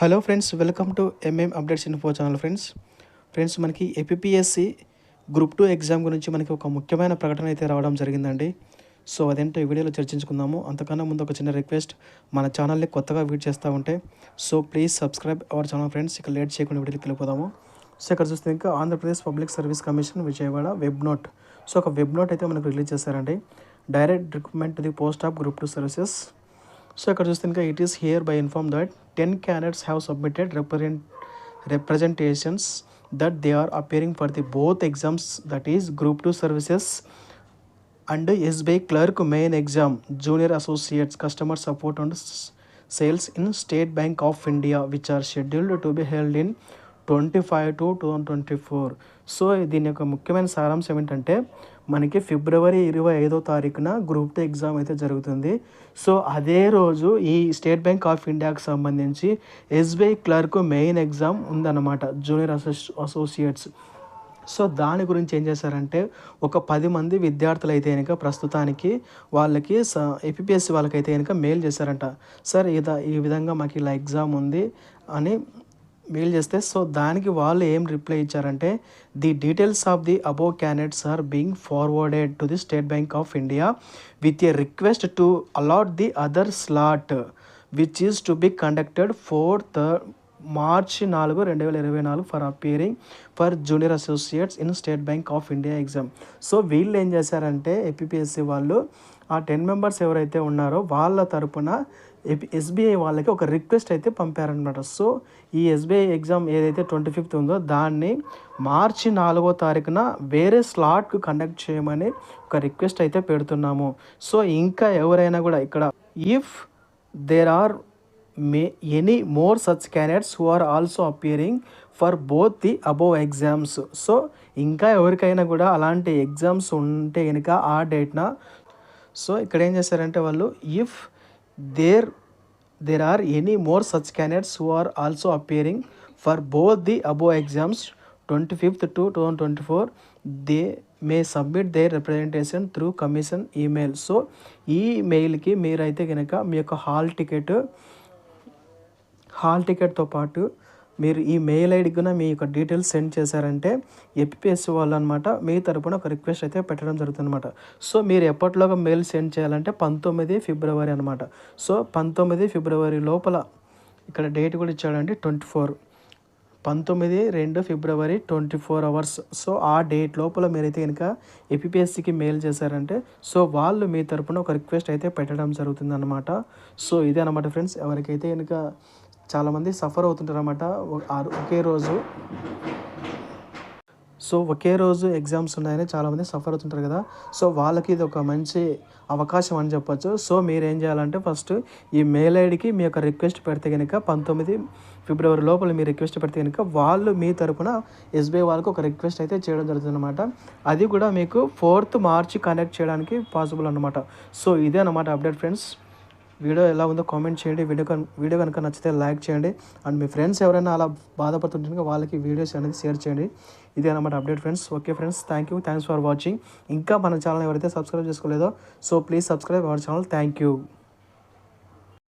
Hello friends welcome to MM updates info channel friends. Friends మనకి APSC group two exam గురించి మనకి ఒక ముఖ్యమైన ప్రకటన అయితే రావడం జరిగిందండి. సో అదేంటో ఈ వీడియోలో చర్చించుకుందాము. అంతకన్నా ముందు ఒక చిన్న రిక్వెస్ట్ మన ఛానల్ని కొత్తగా వీడ్ చేస్తూ ఉంటే so please subscribe our channel friends ఇక లేట్ చేయకుండా వీడియోకి వెళ్ళిపోదాము. సో ఇక్కడ చూస్తే ఇంకా Andhra Pradesh public service commission Vijayawada web note so ఒక వెబ్ నోట్ అయితే మనకు రిలీజ్ చేశారండి. Direct recruitment the post of group two services so ఇక్కడ చూస్తే ఇంకా it is hereby inform that ten candidates have submitted represent representations that they are appearing for the both exams that is group two services and SBI clerk main exam junior associates customer support and sales in State Bank of India which are scheduled to be held in twenty five two two thousand twenty four so దీని యొక్క ముఖ్యమైన సారాంశం ఏంటంటే మనకి ఫిబ్రవరి ఇరవై ఐదో తారీఖున group two exam అయితే జరుగుతుంది. సో అదే రోజు ఈ స్టేట్ బ్యాంక్ ఆఫ్ ఇండియాకి సంబంధించి ఎస్బీఐ క్లర్క్ మెయిన్ ఎగ్జామ్ ఉందన్నమాట జూనియర్ అసోస్ అసోసియేట్స్. సో దాని గురించి ఏం చేశారంటే ఒక పది మంది విద్యార్థులు అయితే కనుక ప్రస్తుతానికి వాళ్ళకి స ఎపిపిఎస్సి వాళ్ళకైతే కనుక మెయిల్ చేశారంట. సార్ ఇదా ఈ విధంగా మాకు ఇలా ఎగ్జామ్ ఉంది అని మెయిల్ చేస్తే సో దానికి వాళ్ళు ఏం రిప్లై ఇచ్చారంటే the details of the above candidates are being forwarded to the State Bank of India with a request to allot the other slot which is to be conducted fourth March నాలుగు రెండు వేల ఇరవై నాలుగు for appearing for junior associates in State Bank of India exam. So వీళ్ళు ఏం చేశారంటే APSC వాళ్ళు ఆ టెన్ మెంబర్స్ ఎవరైతే ఉన్నారో వాళ్ళ తరపున ఎస్బీఐ వాళ్ళకి ఒక రిక్వెస్ట్ అయితే పంపారనమాట సో ఈ ఎస్బీఐ ఎగ్జామ్ ఏదైతే ట్వంటీ ఫిఫ్త్ ఉందో దాన్ని మార్చి నాలుగో తారీఖున వేరే స్లాట్కు కండక్ట్ చేయమని ఒక రిక్వెస్ట్ అయితే పెడుతున్నాము. సో ఇంకా ఎవరైనా కూడా ఇక్కడ if there are may any more such candidates who are also appearing for both the above exams. So ఇంకా ఎవరికైనా కూడా అలాంటి ఎగ్జామ్స్ ఉంటే కనుక ఆ డేట్న సో ఇక్కడ ఏం చేశారంటే వాళ్ళు if there there are any more such candidates who are also appearing for both the above exams twenty fifth two two thousand twenty four they may submit their representation through commission email so ఈ మెయిల్కి మీరైతే కనుక మీ యొక్క hall ticket hall టికెట్తో పాటు మీరు ఈ mail ఐడికి కూడా మీ యొక్క డీటెయిల్స్ సెండ్ చేశారంటే ఎపిపిఎస్సి వాళ్ళు అనమాట మీ తరపున ఒక రిక్వెస్ట్ అయితే పెట్టడం జరుగుతుంది అనమాట సో మీరు ఎప్పటిలోగా మెయిల్ సెండ్ చేయాలంటే పంతొమ్మిది ఫిబ్రవరి అనమాట సో పంతొమ్మిది ఫిబ్రవరి లోపల ఇక్కడ డేట్ కూడా ఇచ్చాడండి ట్వంటీ ఫోర్. పంతొమ్మిది రెండు ఫిబ్రవరి ట్వంటీ ఫోర్ అవర్స్. సో ఆ డేట్ లోపల మీరైతే కనుక ఏపీఎస్సికి మెయిల్ చేశారంటే సో వాళ్ళు మీ తరపున ఒక రిక్వెస్ట్ అయితే పెట్టడం జరుగుతుంది అనమాట సో ఇదే అనమాట ఫ్రెండ్స్. ఎవరికైతే కనుక చాలామంది సఫర్ అవుతుంటారు అనమాట ఒకే రోజు. సో ఒకే రోజు ఎగ్జామ్స్ ఉన్నాయని చాలామంది సఫర్ అవుతుంటారు కదా. సో వాళ్ళకి ఇది ఒక మంచి అవకాశం అని చెప్పొచ్చు. సో మీరు ఏం చేయాలంటే ఫస్ట్ ఈ మెయిల్ ఐడికి మీ యొక్క రిక్వెస్ట్ పెడితే కనుక పంతొమ్మిది ఫిబ్రవరి లోపల మీ రిక్వెస్ట్ పెడితే కనుక వాళ్ళు మీ తరపున ఎస్బీఐ వాళ్ళకి ఒక రిక్వెస్ట్ అయితే చేయడం జరుగుతుందన్నమాట. అది కూడా మీకు ఫోర్త్ మార్చి కనెక్ట్ చేయడానికి పాసిబుల్ అనమాట సో ఇదే అనమాట అప్డేట్ ఫ్రెండ్స్. వీడియో ఎలా ఉందో కామెంట్ చేయండి. వీడియో వీడియో కనుక నచ్చితే లైక్ చేయండి. అండ్ మీ ఫ్రెండ్స్ ఎవరైనా అలా బాధపడుతుంటే వాళ్ళకి వీడియోస్ అనేది షేర్ చేయండి. ఇదే అనమాట update friends. Okay friends thank you. Thanks for watching. ఇంకా మన ఛానల్ ఎవరైతే subscribe చేసుకోలేదో so please subscribe our channel. Thank you.